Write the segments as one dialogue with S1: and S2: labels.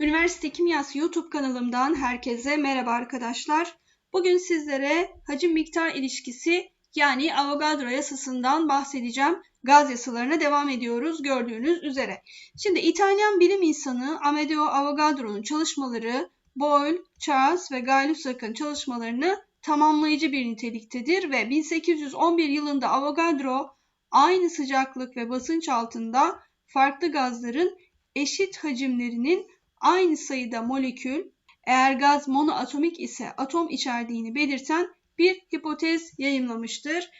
S1: Üniversite Kimyası YouTube kanalımdan herkese merhaba arkadaşlar. Bugün sizlere hacim miktar ilişkisi yani Avogadro yasasından bahsedeceğim. Gaz yasalarına devam ediyoruz gördüğünüz üzere. Şimdi İtalyan bilim insanı Amedeo Avogadro'nun çalışmaları Boyle, Charles ve Guy Lussac'ın çalışmalarını tamamlayıcı bir niteliktedir ve 1811 yılında Avogadro aynı sıcaklık ve basınç altında farklı gazların eşit hacimlerinin aynı sayıda molekül eğer gaz monoatomik ise atom içerdiğini belirten bir hipotez yayımlamıştır.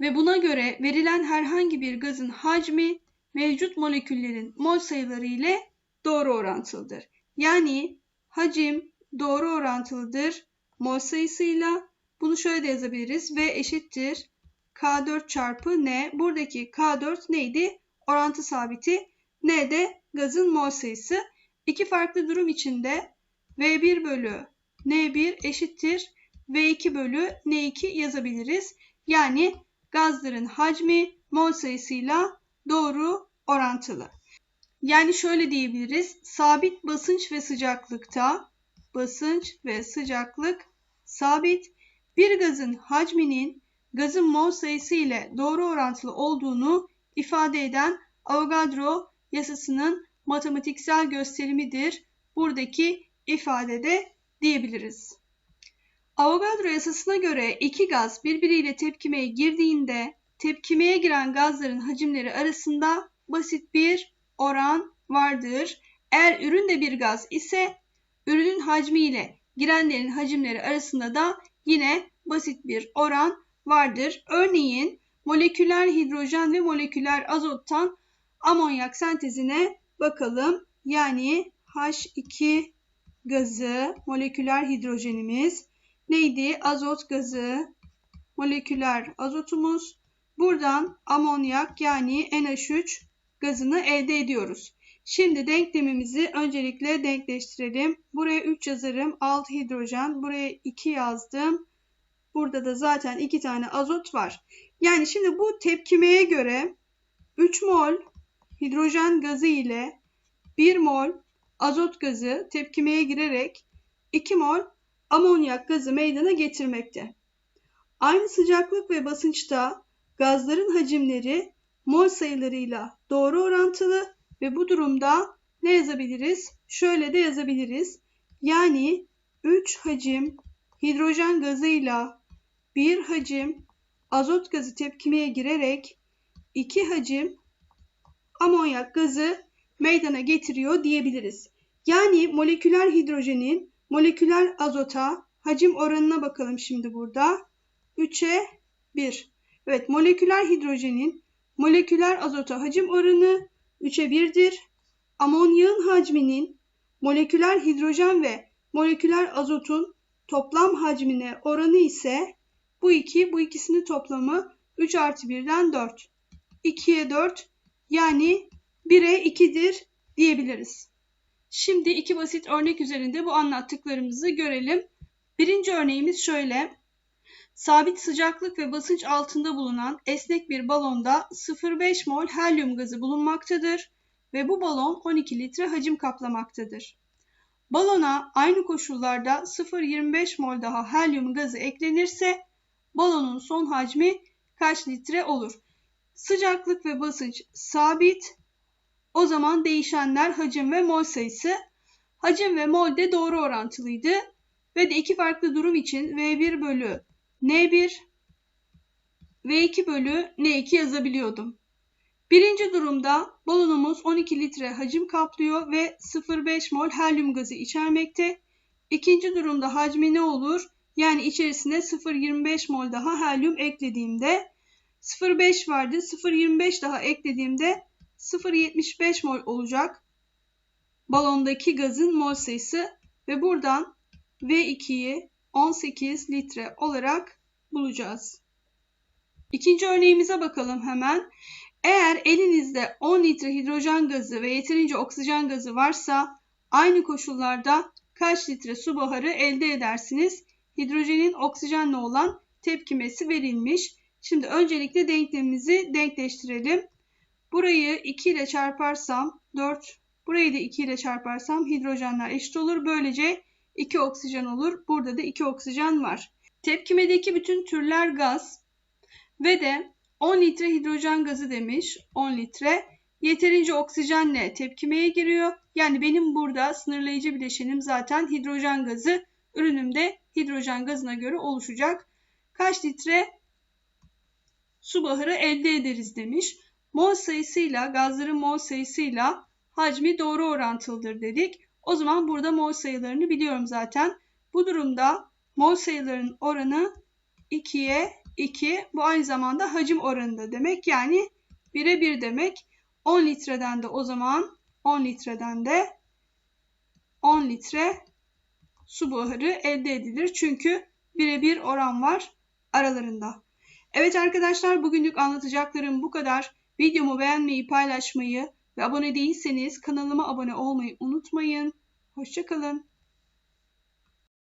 S1: Ve buna göre verilen herhangi bir gazın hacmi mevcut moleküllerin mol sayıları ile doğru orantılıdır. Yani hacim doğru orantılıdır mol sayısıyla. Bunu şöyle de yazabiliriz. V eşittir K4 çarpı N. Buradaki K4 neydi? Orantı sabiti. N de gazın mol sayısı. İki farklı durum içinde V1 bölü N1 eşittir V2 bölü N2 yazabiliriz. Yani gazların hacmi mol sayısıyla doğru orantılı. Yani şöyle diyebiliriz. Sabit basınç ve sıcaklıkta basınç ve sıcaklık sabit bir gazın hacminin gazın mol sayısı ile doğru orantılı olduğunu ifade eden Avogadro yasasının matematiksel gösterimidir. Buradaki ifadede diyebiliriz. Avogadro yasasına göre iki gaz birbiriyle tepkimeye girdiğinde tepkimeye giren gazların hacimleri arasında basit bir oran vardır. Eğer ürün de bir gaz ise ürünün hacmi ile girenlerin hacimleri arasında da yine basit bir oran vardır. Örneğin moleküler hidrojen ve moleküler azottan amonyak sentezine bakalım. Yani H2 gazı, moleküler hidrojenimiz neydi? Azot gazı, moleküler azotumuz. Buradan amonyak yani NH3 gazını elde ediyoruz. Şimdi denklemimizi öncelikle denkleştirelim. Buraya 3 yazarım. 6 hidrojen. Buraya 2 yazdım. Burada da zaten 2 tane azot var. Yani şimdi bu tepkimeye göre 3 mol hidrojen gazı ile 1 mol azot gazı tepkimeye girerek 2 mol amonyak gazı meydana getirmekte. Aynı sıcaklık ve basınçta gazların hacimleri mol sayılarıyla doğru orantılı ve bu durumda ne yazabiliriz? Şöyle de yazabiliriz. Yani 3 hacim hidrojen gazıyla 1 hacim azot gazı tepkimeye girerek 2 hacim amonyak gazı meydana getiriyor diyebiliriz. Yani moleküler hidrojenin moleküler azota hacim oranına bakalım şimdi burada. 3'e 1. Evet moleküler hidrojenin moleküler azota hacim oranı 3'e 1'dir. Amonyağın hacminin moleküler hidrojen ve moleküler azotun toplam hacmine oranı ise bu iki, bu ikisinin toplamı 3 artı 1'den 4. 2'ye 4 yani 1'e 2'dir diyebiliriz. Şimdi iki basit örnek üzerinde bu anlattıklarımızı görelim. Birinci örneğimiz şöyle. Sabit sıcaklık ve basınç altında bulunan esnek bir balonda 0,5 mol helyum gazı bulunmaktadır ve bu balon 12 litre hacim kaplamaktadır. Balona aynı koşullarda 0,25 mol daha helyum gazı eklenirse balonun son hacmi kaç litre olur? Sıcaklık ve basınç sabit. O zaman değişenler hacim ve mol sayısı. Hacim ve mol de doğru orantılıydı. Ve de iki farklı durum için V1 bölü N1 V2 bölü N2 yazabiliyordum. Birinci durumda balonumuz 12 litre hacim kaplıyor ve 0,5 mol helyum gazı içermekte. İkinci durumda hacmi ne olur? Yani içerisine 0,25 mol daha helyum eklediğimde 0,5 vardı. 0,25 daha eklediğimde 0,75 mol olacak. Balondaki gazın mol sayısı ve buradan V2'yi 18 litre olarak bulacağız. İkinci örneğimize bakalım hemen. Eğer elinizde 10 litre hidrojen gazı ve yeterince oksijen gazı varsa aynı koşullarda kaç litre su buharı elde edersiniz? Hidrojenin oksijenle olan tepkimesi verilmiş. Şimdi öncelikle denklemimizi denkleştirelim. Burayı 2 ile çarparsam 4 Burayı da 2 ile çarparsam hidrojenler eşit olur. Böylece 2 oksijen olur. Burada da 2 oksijen var. Tepkimedeki bütün türler gaz ve de 10 litre hidrojen gazı demiş. 10 litre. Yeterince oksijenle tepkimeye giriyor. Yani benim burada sınırlayıcı bileşenim zaten hidrojen gazı. Ürünüm de hidrojen gazına göre oluşacak. Kaç litre su buharı elde ederiz demiş. Mol sayısıyla, gazların mol sayısıyla hacmi doğru orantılıdır dedik. O zaman burada mol sayılarını biliyorum zaten. Bu durumda mol sayılarının oranı 2'ye 2. Bu aynı zamanda hacim oranında demek. Yani 1'e 1 demek. 10 litreden de o zaman 10 litreden de 10 litre su buharı elde edilir. Çünkü 1'e 1 oran var aralarında. Evet arkadaşlar bugünlük anlatacaklarım bu kadar. Videomu beğenmeyi, paylaşmayı ve abone değilseniz kanalıma abone olmayı unutmayın. Hoşçakalın.